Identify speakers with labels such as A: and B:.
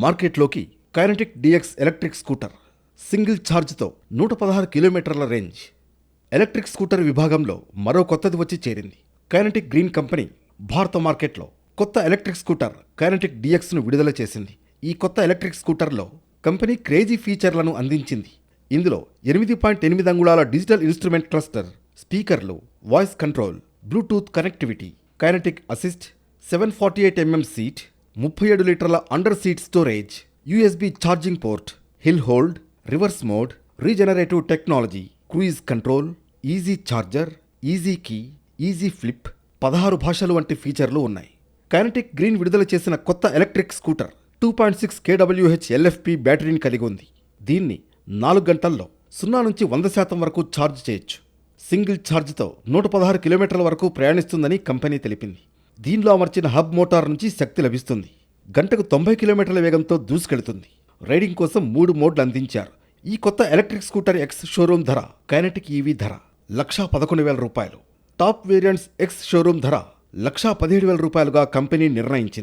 A: మార్కెట్లోకి Kinetic DX electric scooter single ఛార్జ్తో నూట పదహారు కిలోమీటర్ల రేంజ్. ఎలక్ట్రిక్ స్కూటర్ విభాగంలో మరో కొత్తది వచ్చి చేరింది. కైనటిక్ గ్రీన్ కంపెనీ భారత మార్కెట్లో కొత్త ఎలక్ట్రిక్ స్కూటర్ కైనటిక్ డిఎక్స్ను విడుదల చేసింది. ఈ కొత్త ఎలక్ట్రిక్ స్కూటర్లో కంపెనీ క్రేజీ ఫీచర్లను అందించింది. ఇందులో ఎనిమిది పాయింట్ ఎనిమిది అంగుళాల డిజిటల్ ఇన్స్ట్రుమెంట్ క్లస్టర్ స్పీకర్లు voice control bluetooth connectivity Kinetic assist seven forty eight mm seat ముప్పై ఏడు లీటర్ల under seat storage USB charging port hill hold reverse mode regenerative technology cruise control easy charger easy key easy flip పదహారు భాషలు వంటి ఫీచర్లు ఉన్నాయి. Kinetic green విడుదల చేసిన కొత్త electric scooter two point six కేడబ్ల్యూహెచ్ LFP బ్యాటరీని కలిగి ఉంది. దీన్ని నాలుగు గంటల్లో సున్నా నుంచి వంద శాతం వరకు ఛార్జ్ చేయొచ్చు. సింగిల్ ఛార్జ్తో నూట పదహారు కిలోమీటర్ల వరకు ప్రయాణిస్తుందని కంపెనీ తెలిపింది. దీనిలో అమర్చిన హబ్ మోటార్ నుంచి శక్తి లభిస్తుంది. గంటకు తొంభై కిలోమీటర్ల వేగంతో దూసుకెళ్తుంది. రైడింగ్ కోసం మూడు మోడ్లు అందించారు. ఈ కొత్త ఎలక్ట్రిక్ స్కూటర్ ఎక్స్ షోరూమ్ ధర కైనటిక్ ఈవీ ధర లక్షా పదకొండు వేల రూపాయలు. టాప్ వేరియంట్స్ ఎక్స్ షోరూమ్ ధర లక్షా పదిహేడు వేల రూపాయలుగా కంపెనీ నిర్ణయించింది.